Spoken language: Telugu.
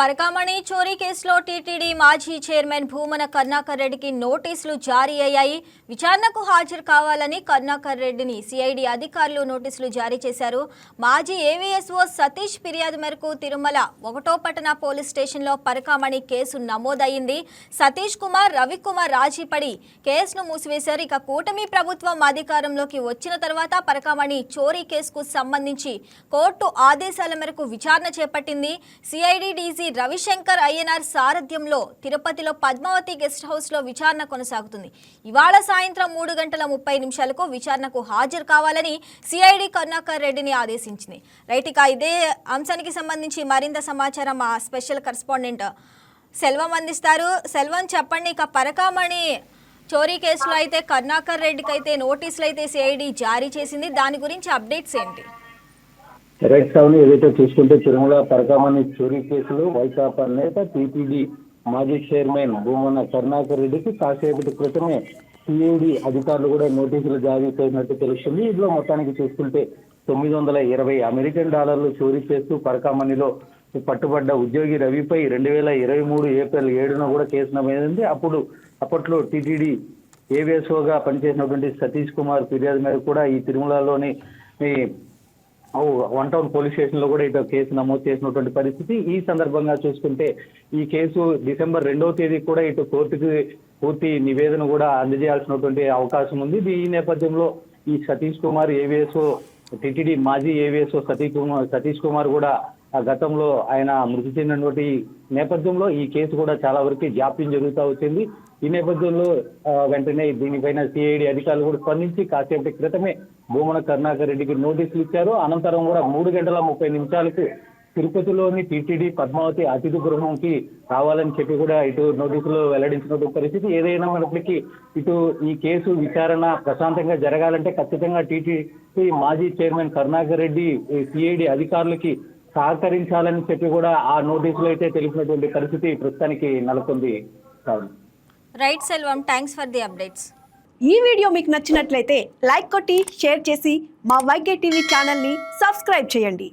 పరకామణి చోరీ కేసులో టీటీడీ మాజీ చైర్మన్ భూమన కరుణాకర్ రెడ్డికి నోటీసులు జారీ అయ్యాయి. విచారణకు హాజరు కావాలని కరుణాకర్ రెడ్డిని సిఐడి అధికారులు నోటీసులు జారీ చేశారు. మాజీ ఏవీఎస్ఓ సతీష్ ఫిర్యాదు మేరకు తిరుమల ఒకటో పట్టణ పోలీస్ స్టేషన్లో పరకామణి కేసు నమోదయ్యింది. సతీష్ కుమార్ రవికుమార్ రాజీపడి కేసును మూసివేశారు. ఇక కూటమి ప్రభుత్వం అధికారంలోకి వచ్చిన తర్వాత పరకామణి చోరీ కేసుకు సంబంధించి కోర్టు ఆదేశాల మేరకు విచారణ చేపట్టింది. సిఐడి డీజీ రవిశంకర్ అయ్యనార్ సారథ్యంలో తిరుపతిలో పద్మావతి గెస్ట్ హౌస్లో విచారణ కొనసాగుతుంది. ఇవాళ సాయంత్రం మూడు గంటల ముప్పై నిమిషాలకు విచారణకు హాజరు కావాలని సిఐడి కరుణాకర్ రెడ్డిని ఆదేశించింది. రైట్ ఇక ఇదే అంశానికి సంబంధించి మరింత సమాచారం మా స్పెషల్ కరస్పాండెంట్ సెల్వం అందిస్తారు. సెల్వం చెప్పండి ఇక పరకామణి చోరీ కేసులో అయితే కరుణాకర్ రెడ్డికి అయితే నోటీసులు అయితే సిఐడి జారీ చేసింది. దాని గురించి అప్డేట్స్ ఏంటి? రైట్ సౌండ్ ఏదైతే చూసుకుంటే తిరుమల పరకామణి చోరీ కేసులో వైకాపా నేత టీటీడీ మాజీ చైర్మన్ భూమన కరుణాకర్ రెడ్డికి కాసేపటి క్రితమే సిఐడి అధికారులు కూడా నోటీసులు జారీ చేసినట్టు తెలుస్తుంది. ఇందులో మొత్తానికి చూసుకుంటే తొమ్మిది వందల ఇరవై అమెరికన్ డాలర్లు చోరీ చేస్తూ పరకామణిలో పట్టుబడ్డ ఉద్యోగి రవిపై రెండు వేల ఇరవై మూడు ఏప్రిల్ ఏడున కూడా కేసు నమోదైంది. అప్పుడు అప్పట్లో టీటీడీ ఏవిఎస్ఓగా పనిచేసినటువంటి సతీష్ కుమార్ ఫిర్యాదు మేరకు కూడా ఈ తిరుమలలోని వన్ టౌన్ పోలీస్ స్టేషన్లో కూడా ఇటు కేసు నమోదు చేసినటువంటి పరిస్థితి. ఈ సందర్భంగా చూసుకుంటే ఈ కేసు డిసెంబర్ రెండవ తేదీ కూడా ఇటు కోర్టుకి పూర్తి నివేదన కూడా అందజేయాల్సినటువంటి అవకాశం ఉంది. ఈ నేపథ్యంలో ఈ సతీష్ కుమార్ ఏవిఎస్ఓ టిటిడి మాజీ ఏవిఎస్ఓ సతీష్ కుమార్ సతీష్ కుమార్ కూడా గతంలో ఆయన మృతి చెందినటువంటి నేపథ్యంలో ఈ కేసు కూడా చాలా వరకు జాప్యం జరుగుతూ వచ్చింది. ఈ నేపథ్యంలో వెంటనే దీనిపైన సిఐడి అధికారులు కూడా స్పందించి కాసేపటి క్రితమే భూమన కరుణాకర్ రెడ్డికి నోటీసులు ఇచ్చారు. అనంతరం కూడా మూడు గంటల ముప్పై నిమిషాలకు తిరుపతిలోని టీటీడీ పద్మావతి అతిథి గృహంకి రావాలని చెప్పి కూడా ఇటు నోటీసులు వెల్లడించినటువంటి పరిస్థితి. ఏదైనా ఏదైనప్పటికీ ఇటు ఈ కేసు విచారణ ప్రశాంతంగా జరగాలంటే ఖచ్చితంగా టీటీడీ మాజీ చైర్మన్ కరుణాకర్ రెడ్డి సిఐడి అధికారులకి సహకరించాలని చెప్పి కూడా ఆ నోటీసులు అయితే తెలిపినటువంటి పరిస్థితి ప్రస్తుతానికి నెలకొంది. కాదు right Selvam. Thanks for the updates. ఈ వీడియో మీకు నచ్చినట్లయితే లైక్ కొట్టి షేర్ చేసి మా వైకే టీవీ ఛానల్ని సబ్స్క్రైబ్ చేయండి.